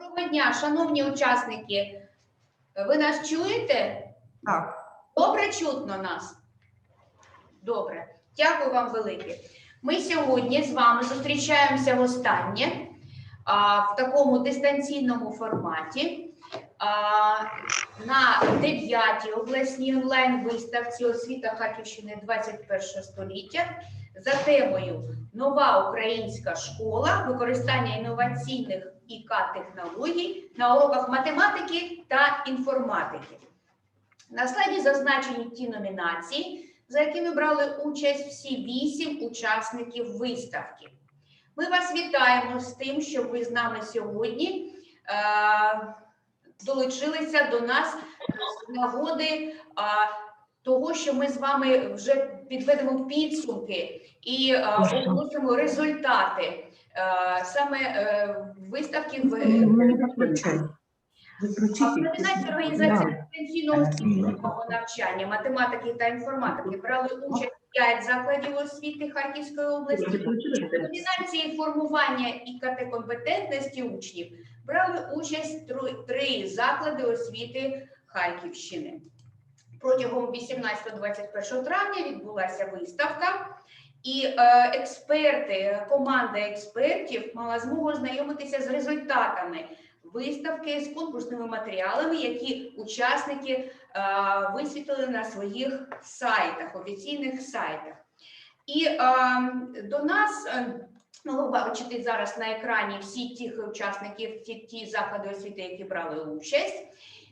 Доброго дня, шановні учасники. Ви нас чуєте? Так, Добре чутно нас? Добре. Дякую вам велике. Ми сьогодні з вами зустрічаємося востаннє а, в такому дистанційному форматі а, на 9-й обласній онлайн-виставці освіта Харківщини 21 століття за темою Нова українська школа, використання інноваційних ІК-технологій на уроках математики та інформатики. На слайді зазначені ті номінації, за якими брали участь всі вісім учасників виставки. Ми вас вітаємо з тим, що ви з нами сьогодні е, долучилися до нас з нагоди е, того, що ми з вами вже підведемо підсумки і оголосимо результати саме е, виставки в. Координація організації дистанційного освітнього навчання, математики та інформатики брали участь 5 закладів освіти Харківської області. В координації формування ІКТ компетентності учнів брали участь три заклади освіти Харківщини. Протягом 18-21 травня відбулася виставка, і е, експерти, команда експертів мала змогу ознайомитися з результатами виставки з конкурсними матеріалами, які учасники е, висвітлили на своїх сайтах, офіційних сайтах. І е, до нас. ви бачите зараз на екрані всі тих учасників, ті, ті заклади освіти, які брали участь.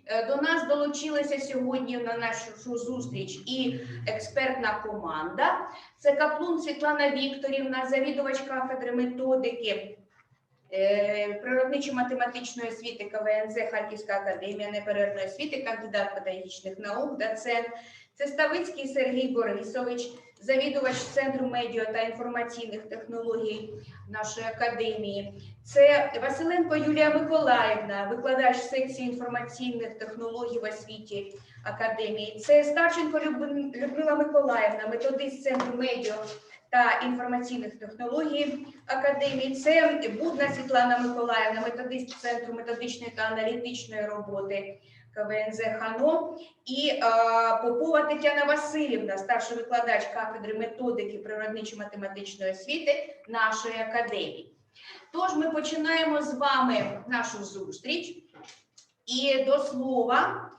Е, До нас долучилася сьогодні на нашу зустріч і експертна команда. Це Каплун Світлана Вікторівна, завідувач кафедри методики е, природничо-математичної освіти КВНЗ Харківська академія неперервної освіти, кандидат педагогічних наук, доцент. Це Ставицький Сергій Борисович, завідувач Центру медіа та інформаційних технологій нашої академії. Це Василенко Юлія Миколаївна, викладач секції інформаційних технологій в освіті академії. Це Старченко Людмила Миколаївна, методист Центру медіа та інформаційних технологій академії. Це Будна Світлана Миколаївна, методист Центру методичної та аналітичної роботи КВНЗ ХАНО. І е, Попова Тетяна Васильівна, старший викладач кафедри методики природничо-математичної освіти нашої академії. Тож ми починаємо з вами нашу зустріч. І до слова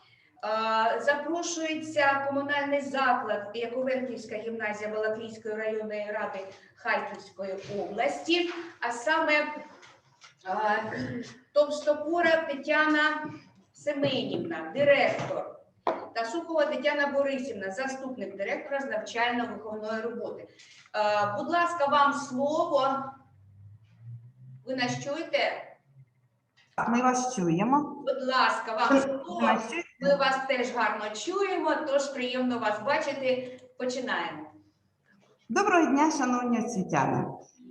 е, запрошується комунальний заклад Яковенківська гімназія Балаклійської районної ради Харківської області, а саме е, Товстопора Тетяна Семенівна, директор, та Сухова Тетяна Борисівна, заступник директора з навчально-виховної роботи. Е, Будь ласка, вам слово. Ви нас чуєте? Ми вас чуємо. Будь ласка, вам слово. Ми вас теж гарно чуємо, тож приємно вас бачити. Починаємо. Доброго дня, шановні освітяни.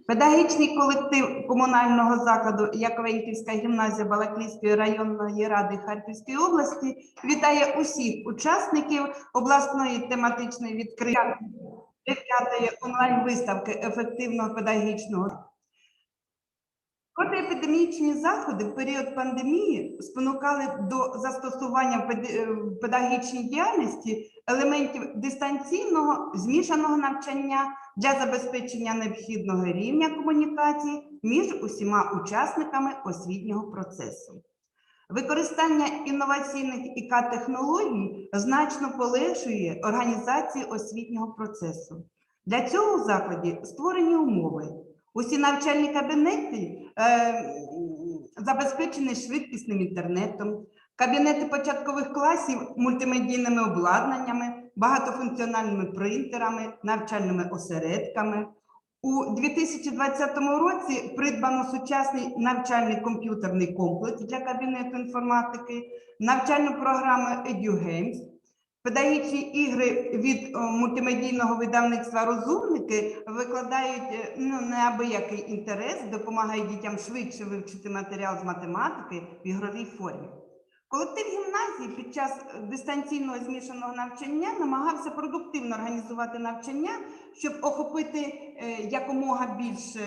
Педагогічний колектив комунального закладу Яковенківська гімназія Балаклійської районної ради Харківської області вітає усіх учасників обласної тематичної відкриття 9-ї онлайн-виставки ефективного педагогічного. Протиепідемічні заходи в період пандемії спонукали до застосування в е, педагогічній діяльності елементів дистанційного змішаного навчання для забезпечення необхідного рівня комунікації між усіма учасниками освітнього процесу. Використання інноваційних ІК-технологій значно полегшує організацію освітнього процесу. Для цього закладі створені умови. Усі навчальні кабінети е, забезпечені швидкісним інтернетом, кабінети початкових класів мультимедійними обладнаннями, багатофункціональними принтерами, навчальними осередками. У 2020 році придбано сучасний навчальний комп'ютерний комплекс для кабінету інформатики, навчальну програму EduGames, Педагогічні ігри від е, мультимедійного видавництва розумники викладають е, ну, неабиякий інтерес, допомагають дітям швидше вивчити матеріал з математики в ігровій формі. Колектив гімназії під час дистанційного змішаного навчання намагався продуктивно організувати навчання, щоб охопити е, якомога більше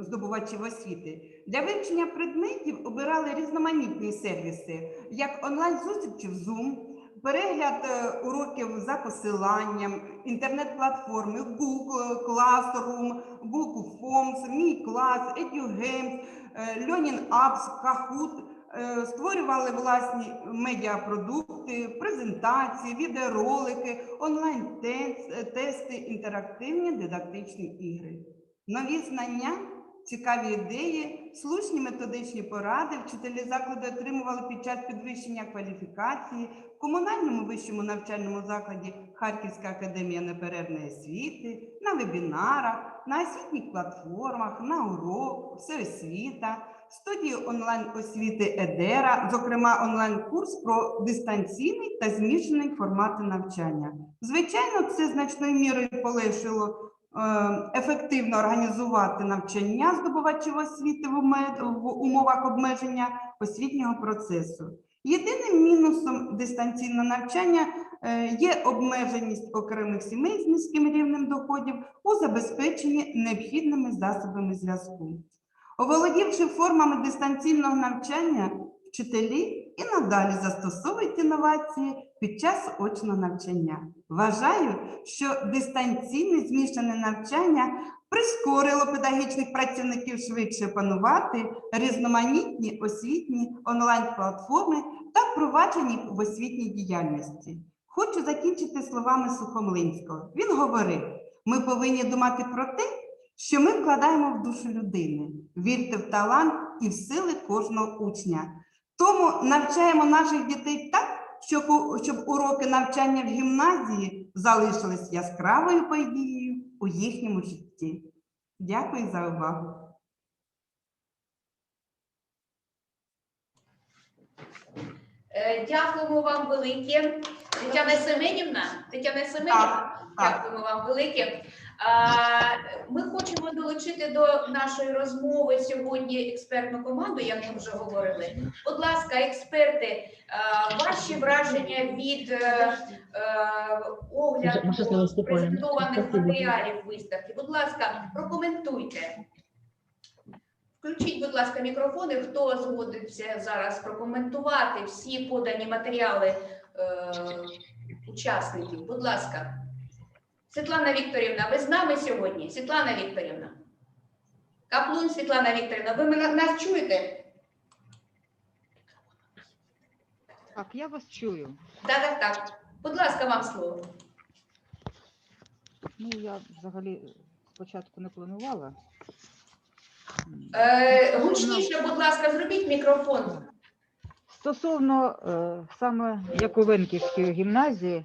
здобувачів освіти. Для вивчення предметів обирали різноманітні сервіси, як онлайн-зустрічі в Zoom, перегляд е, уроків за посиланням, інтернет-платформи Google Classroom, Google Forms, Мій клас, EduGames, е, Learning Apps, Kahoot. Е, Створювали власні медіапродукти, презентації, відеоролики, онлайн-тести, інтерактивні дидактичні ігри. Нові знання, цікаві ідеї, слушні методичні поради вчителі закладу отримували під час підвищення кваліфікації в комунальному вищому навчальному закладі Харківська академія неперервної освіти, на вебінарах, на освітніх платформах, на урок, всеосвіта, студії онлайн-освіти Едера, зокрема онлайн-курс про дистанційний та змішаний формати навчання. Звичайно, це значною мірою полегшило ефективно організувати навчання здобувачів освіти в умовах обмеження освітнього процесу. Єдиним мінусом дистанційного навчання е, є обмеженість окремих сімей з низьким рівнем доходів у забезпеченні необхідними засобами зв'язку. Оволодівши формами дистанційного навчання, вчителі і надалі застосовують інновації під час очного навчання. Вважаю, що дистанційне змішане навчання прискорило педагогічних працівників швидше панувати різноманітні освітні онлайн-платформи та впровадження їх в освітній діяльності. Хочу закінчити словами Сухомлинського. Він говорив: ми повинні думати про те, що ми вкладаємо в душу людини. Вірте в талант і в сили кожного учня. Тому навчаємо наших дітей так, щоб, щоб уроки навчання в гімназії залишились яскравою подією у їхньому житті. Дякую за увагу. Е, Дякуємо вам велике. Тетяна Семенівна, Тетяна Семенівна, так. дякуємо вам велике. Ми хочемо долучити до нашої розмови сьогодні експертну команду, як ми вже говорили. Будь ласка, експерти, ваші враження від е, е, огляду презентованих матеріалів виставки. Будь ласка, прокоментуйте. Включіть, будь ласка, мікрофони. Хто згодиться зараз прокоментувати всі подані матеріали е, учасників? Будь ласка. Світлана Вікторівна, ви з нами сьогодні? Світлана Вікторівна. Каплун Світлана Вікторівна, ви мене нас чуєте? Так, я вас чую. Так, так, так. Будь ласка, вам слово. Ну, я взагалі спочатку не планувала. Е, гучніше, будь ласка, зробіть мікрофон. Стосовно е, саме Яковенківської гімназії,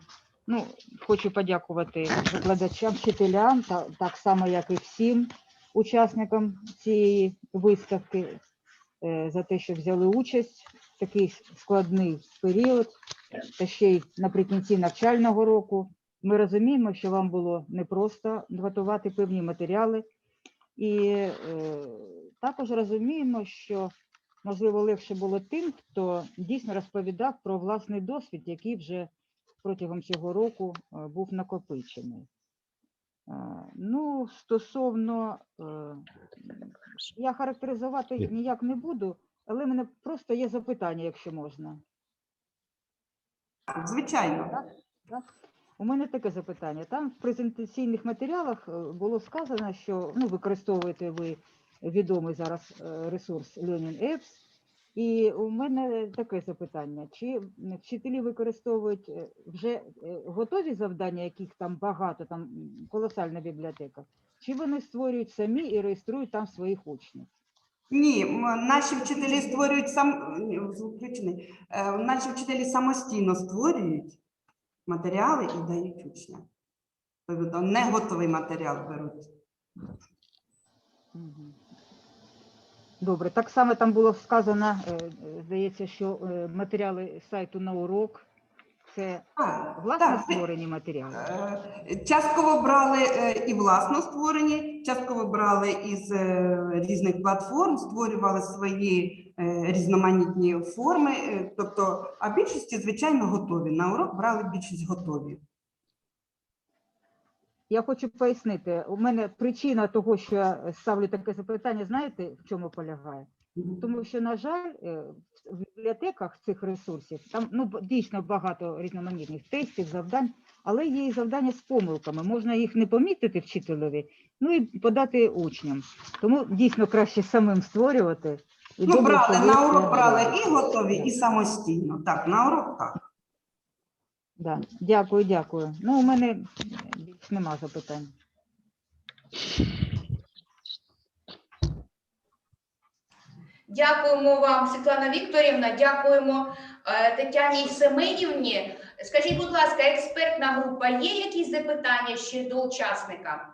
ну, хочу подякувати викладачам, вчителям, та, так само, як і всім учасникам цієї виставки, е, за те, що взяли участь в такий складний період, та ще й наприкінці навчального року. Ми розуміємо, що вам було непросто готувати певні матеріали, і е, також розуміємо, що можливо, легше було тим, хто дійсно розповідав про власний досвід, який вже протягом цього року е, був накопичений. Е, Ну, стосовно, е, я характеризувати ніяк не буду, але в мене просто є запитання, якщо можна. Звичайно. так У мене таке запитання. Там в презентаційних матеріалах було сказано, що ну, використовуєте ви відомий зараз ресурс Learning Apps. І у мене таке запитання: чи вчителі використовують е, вже е, готові завдання, яких там багато, там колосальна бібліотека, чи вони створюють самі і реєструють там своїх учнів? Ні, наші вчителі створюють сам включений. Е, Наші вчителі самостійно створюють матеріали і дають учням. Тобто не готовий матеріал беруть. Мгм. Добре, так само там було сказано, е, е, здається, що е, матеріали сайту на урок Це власно так, створені матеріали. Частково брали і власно створені, частково брали із різних платформ, створювали свої різноманітні форми. Тобто, а більшості, звичайно, готові. На урок брали більшість готові. Я хочу пояснити, у мене причина того, що я ставлю таке запитання, знаєте, в чому полягає? Тому що, на жаль, е, в бібліотеках цих ресурсів там ну дійсно багато різноманітних тестів, завдань, але є і завдання з помилками. Можна їх не помітити вчителеві, ну і подати учням. Тому дійсно краще самим створювати. І Ну, брали що на урок брали і готові, і самостійно. Так, на урок так. Да. Дякую, дякую. Ну, у мене більш нема запитань. Дякуємо вам, Світлана Вікторівна. Дякуємо е, Тетяні Семенівні. Скажіть, будь ласка, експертна група, є якісь запитання ще до учасника?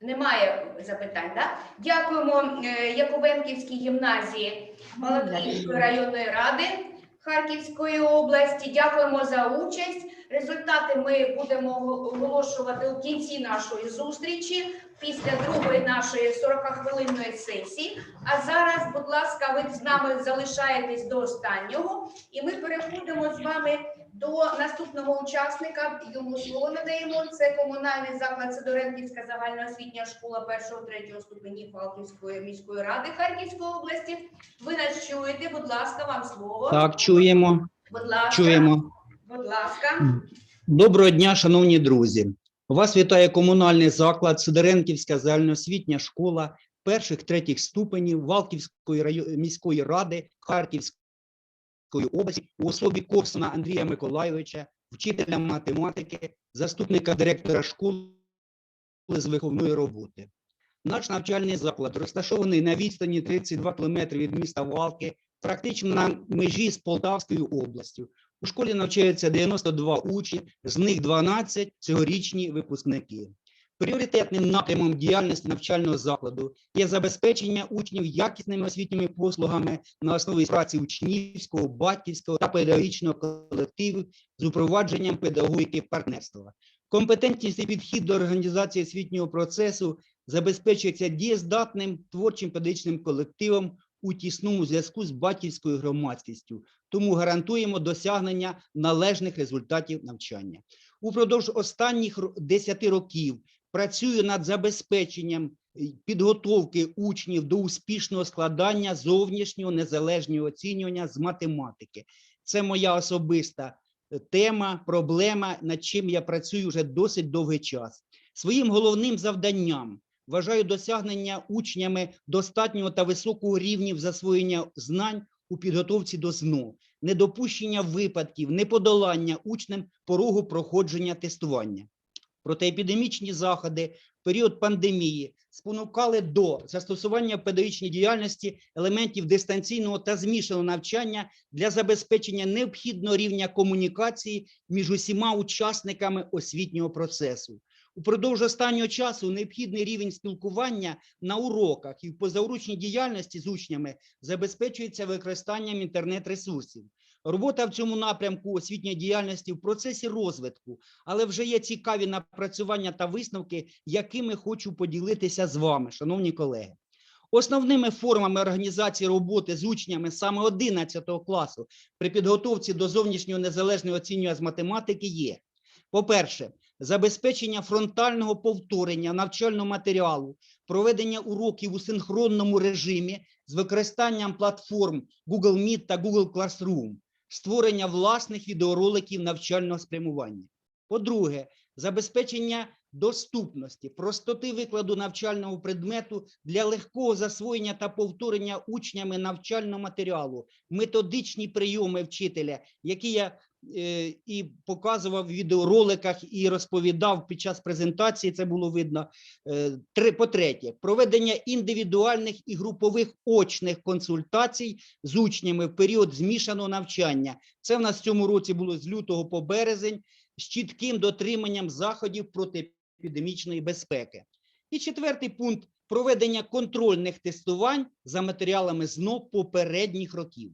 Немає запитань, так? Дякуємо е, Яковенківській гімназії Балаклійської районної ради Харківської області. Дякуємо за участь. Результати ми будемо оголошувати у кінці нашої зустрічі після другої нашої 40-хвилинної сесії. А зараз, будь ласка, ви з нами залишаєтесь до останнього, і ми переходимо з вами до наступного учасника. Йому слово надаємо. Це комунальний заклад Сидоренківська загальноосвітня школа 1-3 ступенів Фалківської міської ради Харківської області. Ви нас чуєте, будь ласка, вам слово. Так, чуємо, Будь ласка, чуємо. будь ласка. Доброго дня, шановні друзі. Вас вітає комунальний заклад Сидоренківська загальноосвітня школа перших третіх ступенів Валківської райо- міської ради Харківської області у особі Ковсуна Андрія Миколайовича, вчителя математики, заступника директора школи з виховної роботи. Наш навчальний заклад розташований на відстані 32 км від міста Валки, практично на межі з Полтавською областю. У школі навчаються 92 учні, з них 12 – цьогорічні випускники. Пріоритетним напрямом діяльності навчального закладу є забезпечення учнів якісними освітніми послугами на основі праці учнівського, батьківського та педагогічного колективу з упровадженням педагогіки партнерства. Компетентність і підхід до організації освітнього процесу забезпечується дієздатним творчим педагогічним колективом у тісному зв'язку з батьківською громадськістю, тому гарантуємо досягнення належних результатів навчання. Упродовж останніх ро- 10 років працюю над забезпеченням е, підготовки учнів до успішного складання зовнішнього незалежного оцінювання з математики. Це моя особиста е, тема, проблема, над чим я працюю вже досить довгий час. Своїм головним завданням вважаю досягнення учнями достатнього та високого рівня засвоєння знань у підготовці до ЗНО, недопущення випадків, неподолання учнем порогу проходження тестування. Протиепідемічні заходи в період пандемії спонукали до застосування в педагогічній діяльності елементів дистанційного та змішаного навчання для забезпечення необхідного рівня комунікації між усіма учасниками освітнього процесу. Упродовж останнього часу необхідний рівень спілкування на уроках і в позаурочній діяльності з учнями забезпечується використанням інтернет-ресурсів. Робота в цьому напрямку освітньої діяльності в процесі розвитку, але вже є цікаві напрацювання та висновки, якими хочу поділитися з вами, шановні колеги. Основними формами організації роботи з учнями саме 11 класу при підготовці до зовнішнього незалежного оцінювання з математики є: по-перше, забезпечення фронтального повторення навчального матеріалу, проведення уроків у синхронному режимі з використанням платформ Google Meet та Google Classroom, створення власних відеороликів навчального спрямування. По-друге, забезпечення доступності, простоти викладу навчального предмету для легкого засвоєння та повторення учнями навчального матеріалу, методичні прийоми вчителя, які я і показував в відеороликах і розповідав під час презентації, це було видно. Е, Три, по-третє, проведення індивідуальних і групових очних консультацій з учнями в період змішаного навчання. Це в нас в цьому році було з лютого по березень з чітким дотриманням заходів протиепідемічної безпеки. І четвертий пункт проведення контрольних тестувань за матеріалами ЗНО попередніх років.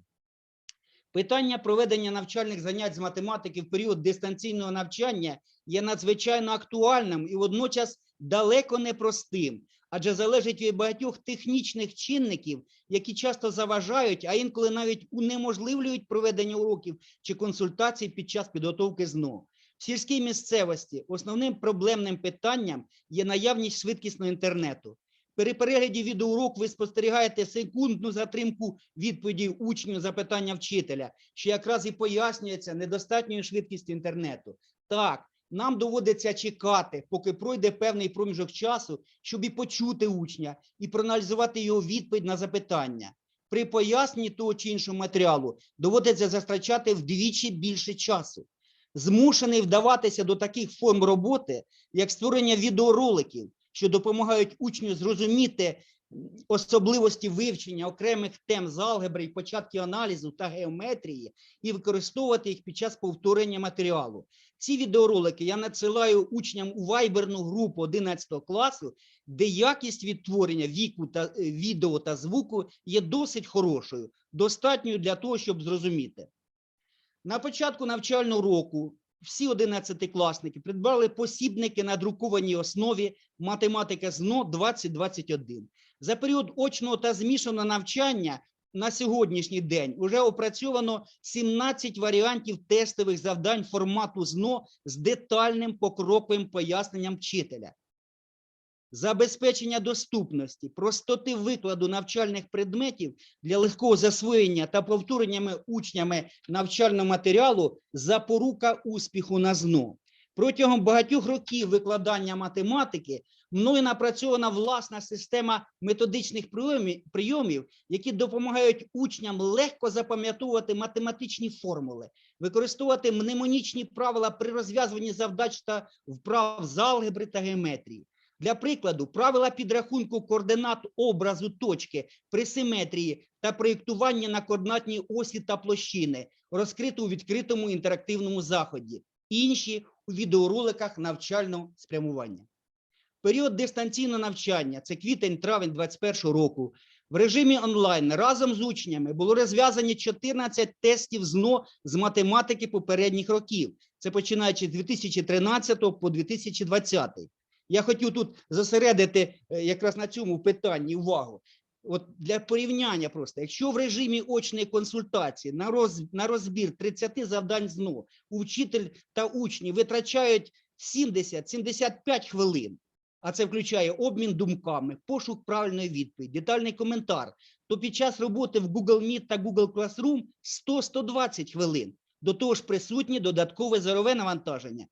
Питання проведення навчальних занять з математики в період дистанційного навчання є надзвичайно актуальним і водночас далеко не простим, адже залежить від багатьох технічних чинників, які часто заважають, а інколи навіть унеможливлюють проведення уроків чи консультацій під час підготовки ЗНО. В сільській місцевості основним проблемним питанням є наявність швидкісного інтернету. При перегляді відеоурок ви спостерігаєте секундну затримку відповіді учнів запитання вчителя, що якраз і пояснюється недостатньою швидкістю інтернету. Так, нам доводиться чекати, поки пройде певний проміжок часу, щоб і почути учня, і проаналізувати його відповідь на запитання. При поясненні того чи іншого матеріалу доводиться затрачати вдвічі більше часу. Змушений вдаватися до таких форм роботи, як створення відеороликів, що допомагають учню зрозуміти особливості вивчення окремих тем з алгебри і початків аналізу та геометрії і використовувати їх під час повторення матеріалу. Ці відеоролики я надсилаю учням у вайберну групу 11 класу, де якість відтворення віку та е, відео та звуку є досить хорошою, достатньою для того, щоб зрозуміти. На початку навчального року всі 11-класники придбали посібники на друкованій основі математика ЗНО 2021. За період очного та змішаного навчання на сьогоднішній день вже опрацьовано 17 варіантів тестових завдань формату ЗНО з детальним покроковим поясненням вчителя. Забезпечення доступності, простоти викладу навчальних предметів для легкого засвоєння та повтореннями учнями навчального матеріалу запорука успіху на ЗНО. Протягом багатьох років викладання математики мною напрацьована власна система методичних прийомів, які допомагають учням легко запам'ятовувати математичні формули, використовувати мнемонічні правила при розв'язуванні завдач та вправ з алгебри та геометрії. Для прикладу, правила підрахунку координат образу точки при симетрії та проєктування на координатній осі та площини розкрито у відкритому інтерактивному заході. Інші у відеороликах навчального спрямування. Період дистанційного навчання це квітень-травень 2021 року. В режимі онлайн разом з учнями було розв'язані 14 тестів ЗНО з математики попередніх років. Це починаючи з 2013 по 2020. Я хотів тут зосередити е, якраз на цьому питанні увагу. От для порівняння просто, якщо в режимі очної консультації на, роз, на розбір 30 завдань ЗНО учитель та учні витрачають 70-75 хвилин, а це включає обмін думками, пошук правильної відповіді, детальний коментар, то під час роботи в Google Meet та Google Classroom 100-120 хвилин. До того ж присутні додаткове зорове навантаження.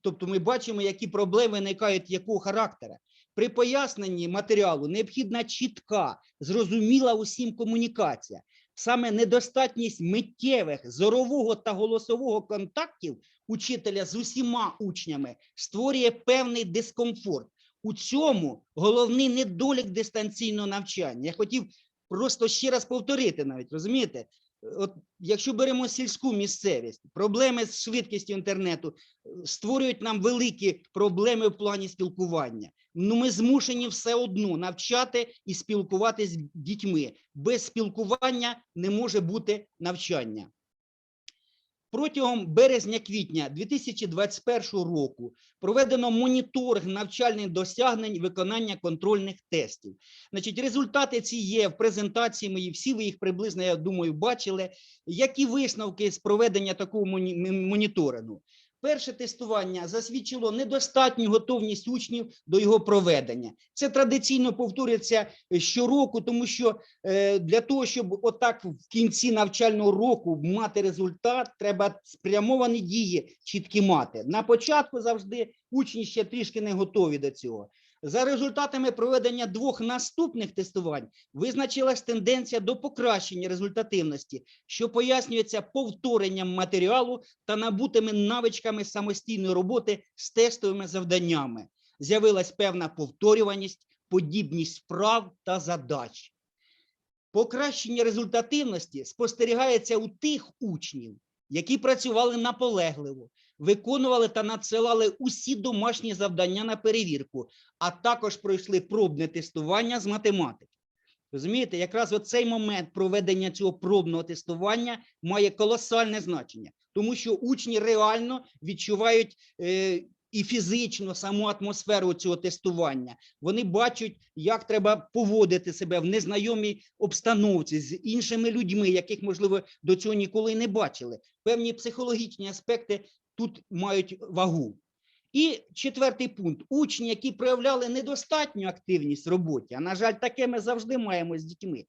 Тобто ми бачимо, які проблеми виникають якого характера. При поясненні матеріалу необхідна чітка, зрозуміла усім комунікація. Саме недостатність миттєвих зорового та голосового контактів учителя з усіма учнями створює певний дискомфорт. У цьому головний недолік дистанційного навчання. Я хотів просто ще раз повторити навіть, розумієте? От якщо беремо сільську місцевість, проблеми з швидкістю інтернету е, створюють нам великі проблеми в плані спілкування. Ну, ми змушені все одно навчати і спілкуватися з дітьми. Без спілкування не може бути навчання. Протягом березня-квітня 2021 року проведено моніторинг навчальних досягнень виконання контрольних тестів. Значить, результати ці є в презентації мої, всі ви їх приблизно, я думаю, бачили. Які висновки з проведення такого моні- моніторингу? Перше тестування засвідчило недостатню готовність учнів до його проведення. Це традиційно повторюється щороку, тому що е, для того, щоб отак в кінці навчального року мати результат, треба спрямовані дії чіткі мати. На початку завжди учні ще трішки не готові до цього. За результатами проведення двох наступних тестувань визначилась тенденція до покращення результативності, що пояснюється повторенням матеріалу та набутими навичками самостійної роботи з тестовими завданнями. З'явилась певна повторюваність, подібність вправ та задач. Покращення результативності спостерігається у тих учнів, які працювали наполегливо, виконували та надсилали усі домашні завдання на перевірку, а також пройшли пробне тестування з математики. Розумієте, якраз оцей момент проведення цього пробного тестування має колосальне значення, тому що учні реально відчувають е, і фізично саму атмосферу цього тестування. Вони бачать, як треба поводити себе в незнайомій обстановці з іншими людьми, яких, можливо, до цього ніколи не бачили. Певні психологічні аспекти тут мають вагу. І четвертий пункт: учні, які проявляли недостатню активність в роботі, а на жаль, таке ми завжди маємо з дітьми,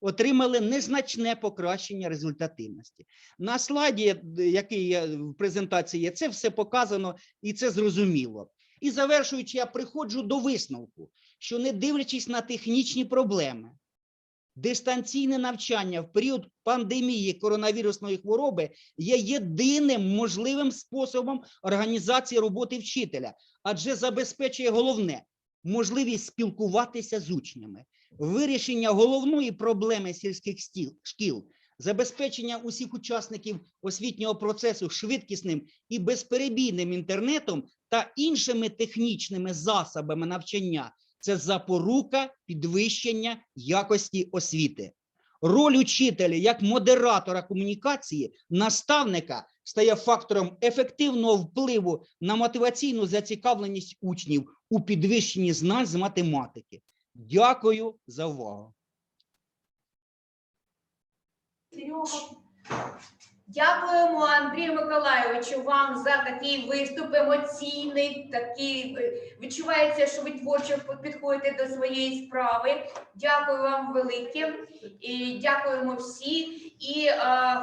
отримали незначне покращення результативності. На слайді, який є в презентації, є, це все показано і це зрозуміло. І завершуючи, я приходжу до висновку, що не дивлячись на технічні проблеми, дистанційне навчання в період пандемії коронавірусної хвороби є єдиним можливим способом організації роботи вчителя, адже забезпечує головне можливість спілкуватися з учнями, вирішення головної проблеми сільських стіл, шкіл, забезпечення усіх учасників освітнього процесу швидкісним і безперебійним інтернетом та іншими технічними засобами навчання це запорука підвищення якості освіти. Роль учителя як модератора комунікації, наставника стає фактором ефективного впливу на мотиваційну зацікавленість учнів у підвищенні знань з математики. Дякую за увагу. Дякуємо Андрію Миколайовичу вам за такий виступ емоційний. Такий е, відчувається, що ви творчо підходите до своєї справи. Дякую вам велике. І дякуємо всі. І е,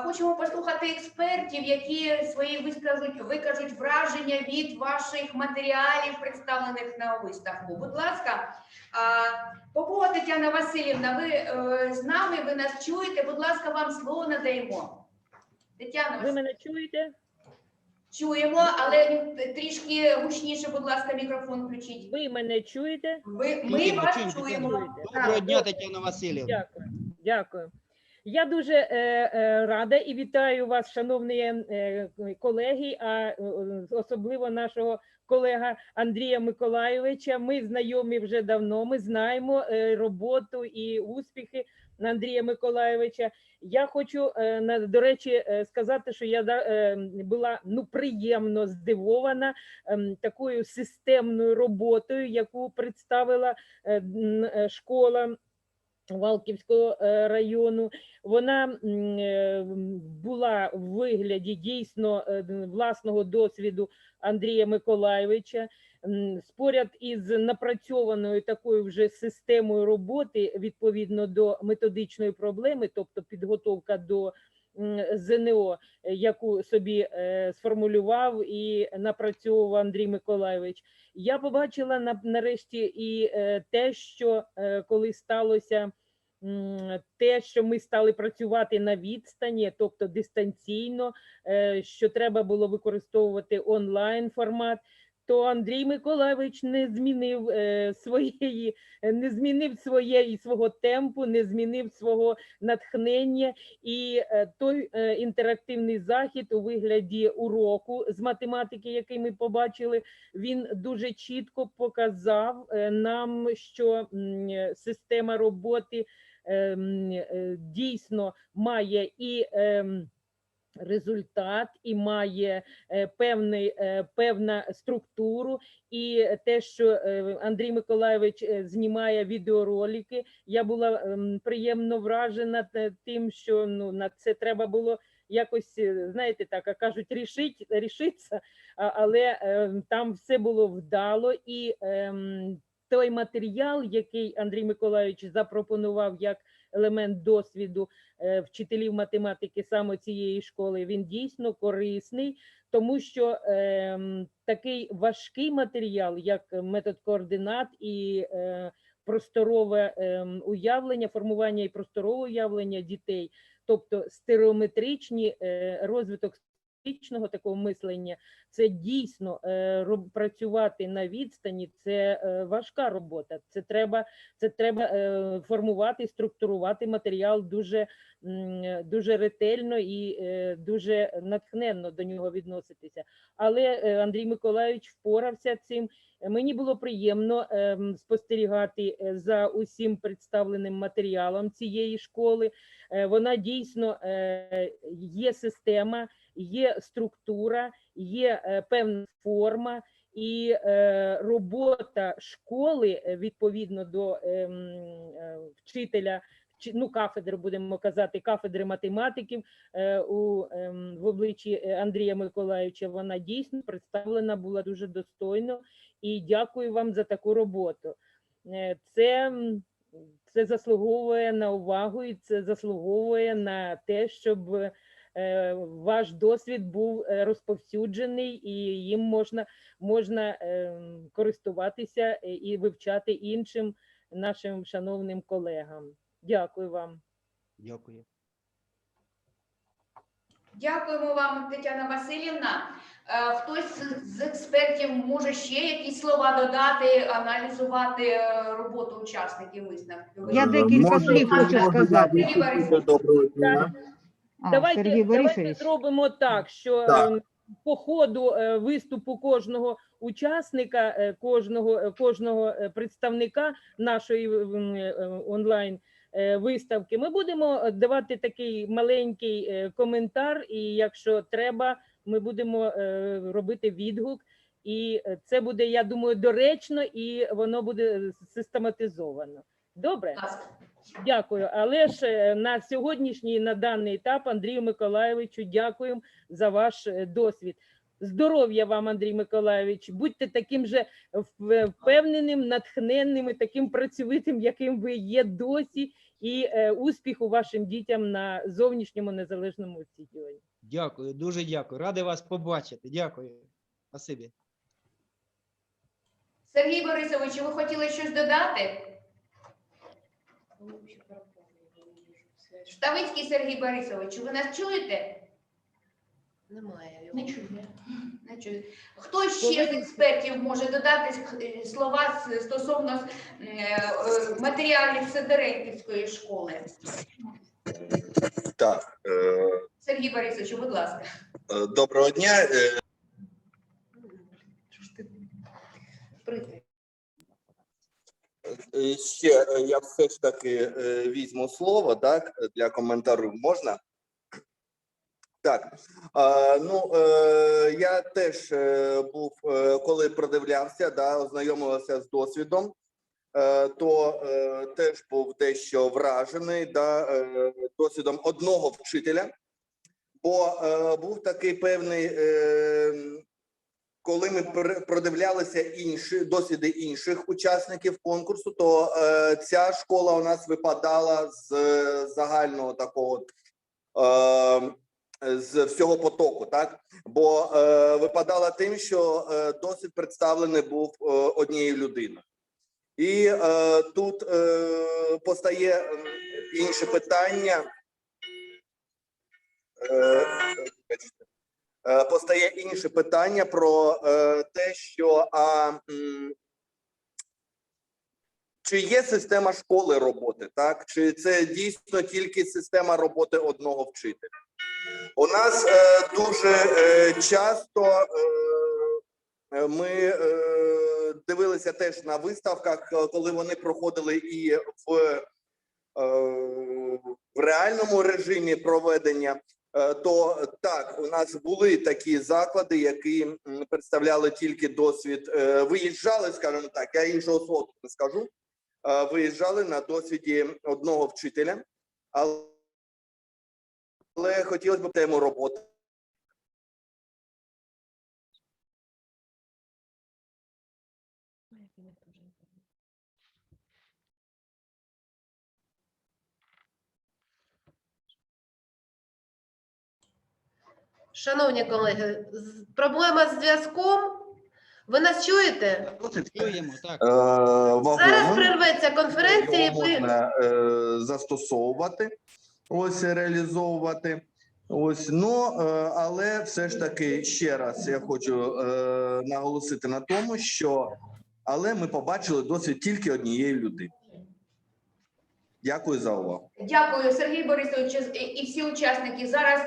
хочемо послухати експертів, які свої вискажуть, викажуть враження від ваших матеріалів, представлених на виставку. Будь ласка, е, Попова Тетяна Васильівна, ви е, з нами, ви нас чуєте. Будь ласка, вам слово надаємо. Тетяна, Ви мене чуєте? чуємо, але трішки гучніше, будь ласка, мікрофон включіть. Ви мене чуєте? Ви, ми Чуємо, вас чуємо, чуємо. Доброго Так. дня, Тетяна Васильівна. Дякую. Дякую. Я дуже е, е, рада і вітаю вас, шановні е, колеги, а е, особливо нашого колега Андрія Миколайовича. Ми знайомі вже давно. Ми знаємо е, роботу і успіхи Андрія Миколаєвича. Я хочу е, до речі е, сказати, що я е, була ну приємно здивована ем, такою системною роботою, яку представила школа. Валківського е, району вона е, була в вигляді дійсно е, власного досвіду Андрія Миколайовича. Споряд із напрацьованою такою вже системою роботи відповідно до методичної проблеми, тобто підготовка до ЗНО, яку собі сформулював і напрацьовував Андрій Миколайович. Я побачила на, нарешті і те, що коли сталося те, що ми стали працювати на відстані, тобто дистанційно, е, що треба було використовувати онлайн формат. То Андрій Миколайович не змінив е, своєї, не змінив своєї свого темпу, не змінив свого натхнення. І е, той інтерактивний захід у вигляді уроку з математики, який ми побачили, він дуже чітко показав нам, що система роботи дійсно має і ем, результат, і має е, певний, е, певна структуру, і те, що е, Андрій Миколайович е, знімає відеоролики, я була ем, приємно вражена тим, що ну на це треба було якось, е, знаєте, так а кажуть, рішить, рішиться, але ем, там все було вдало і. ем, той матеріал, який Андрій Миколайович запропонував як елемент досвіду е, вчителів математики саме цієї школи, він дійсно корисний, тому що ем, такий важкий матеріал, як метод координат і е, просторове ем, уявлення, формування і просторове уявлення дітей, тобто стереометричні е, розвиток критичного такого мислення, це дійсно е, працювати на відстані, це е, важка робота. Це треба, це треба е, формувати, структурувати матеріал дуже, дуже ретельно і дуже натхненно до нього відноситися. Але Андрій Миколайович впорався цим. Мені було приємно ем, спостерігати за усім представленим матеріалом цієї школи. Вона дійсно є система, є структура, є е, певна форма. І е, робота школи е, відповідно до ем, вчителя, ну кафедри будемо казати, кафедри математиків у ем, в обличчі Андрія Миколаївича. Вона дійсно представлена була дуже достойно. І дякую вам за таку роботу. Це, це заслуговує на увагу і це заслуговує на те, щоб ваш досвід був е, розповсюджений і їм можна, можна ем, користуватися е, і вивчати іншим нашим шановним колегам. Дякую вам. Дякую. Дякуємо вам, Тетяна Васильівна. Е, Хтось з- експертів може ще якісь слова додати, аналізувати е, роботу учасників виставки. Я декілька слів хочу сказати. А, давайте, Сергій давайте Борисович. зробимо так, що Так. ем, по ходу е, виступу кожного учасника, е, кожного, е, кожного е, представника нашої м, е, онлайн е, виставки, ми будемо давати такий маленький е, коментар, і якщо треба, ми будемо е, робити відгук. І е, це буде, я думаю, доречно і воно буде систематизовано. Добре? Ласка. Дякую. Але ж е, на сьогоднішній на даний етап Андрію Миколаєвичу дякуємо за ваш е, досвід. Здоров'я вам, Андрій Миколаєвич. Будьте таким же впевненим, натхненним і таким працьовитим, яким ви є досі, і е, успіху вашим дітям на зовнішньому незалежному оцінюванні. Дякую, дуже дякую. Радий вас побачити. Дякую. Спасибі. Сергій Борисович, ви хотіли щось додати? Штавицький Сергій Борисович, ви нас чуєте? Немає його. Не чую. Не чую. Хто ще з експертів може додати е, слова с- стосовно е, е, матеріалів Сидоренківської школи? Так, е, Сергій Борисович, будь ласка. е, доброго дня. Е, Що ж ти прикрий? е, Ще е, я все ж таки е, візьму слово, так, для коментарю можна? Так, е, ну е, я теж е, був, е, коли продивлявся, да, ознайомився з досвідом, е, то е, теж був дещо вражений да, е, досвідом одного вчителя, бо е, був такий певний, е, коли ми продивлялися інші досвіди інших учасників конкурсу, то е, ця школа у нас випадала з е, загального такого. Е, з всього потоку, так бо е, випадала тим, що е, досвід представлений був е, однією людиною, і е, тут е, постає інше питання. Е. Е, постає інше питання про е, те, що а, чи є система школи роботи, так чи це дійсно тільки система роботи одного вчителя? У нас е, дуже е, часто е, е, ми е, дивилися теж на виставках, е, коли вони проходили і в, е, в реальному режимі проведення. Е, То так, у нас були такі заклади, які представляли тільки досвід. е, Виїжджали, скажімо так, я іншого слова не скажу. е, Виїжджали на досвіді одного вчителя, але але хотілося б тему роботи. Шановні колеги, проблема з зв'язком. Ви нас чуєте? Чуємо, так. Е, Зараз вагоном. прерветься конференція, і Його ви можна е, застосовувати, ось реалізовувати. Ось ну е, але все ж таки ще раз я хочу е, наголосити на тому, що але ми побачили досвід тільки однієї людини. Дякую за увагу. Дякую, Сергій Борисович і- всі учасники. Зараз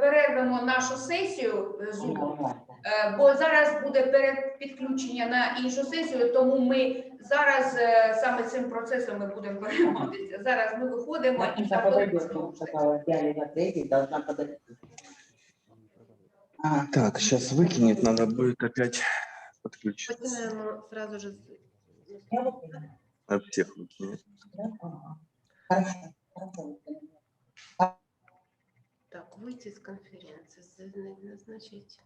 перервемо нашу сесію е, Zoom, е, бо зараз буде підключення на іншу сесію, тому ми зараз е, саме цим процесом ми будемо перейматися. Зараз ми виходимо і. А, Так, зараз викинуть, треба буде опять підключити. Починаємо зразу хорошо. так, выйти из конференции, назначить.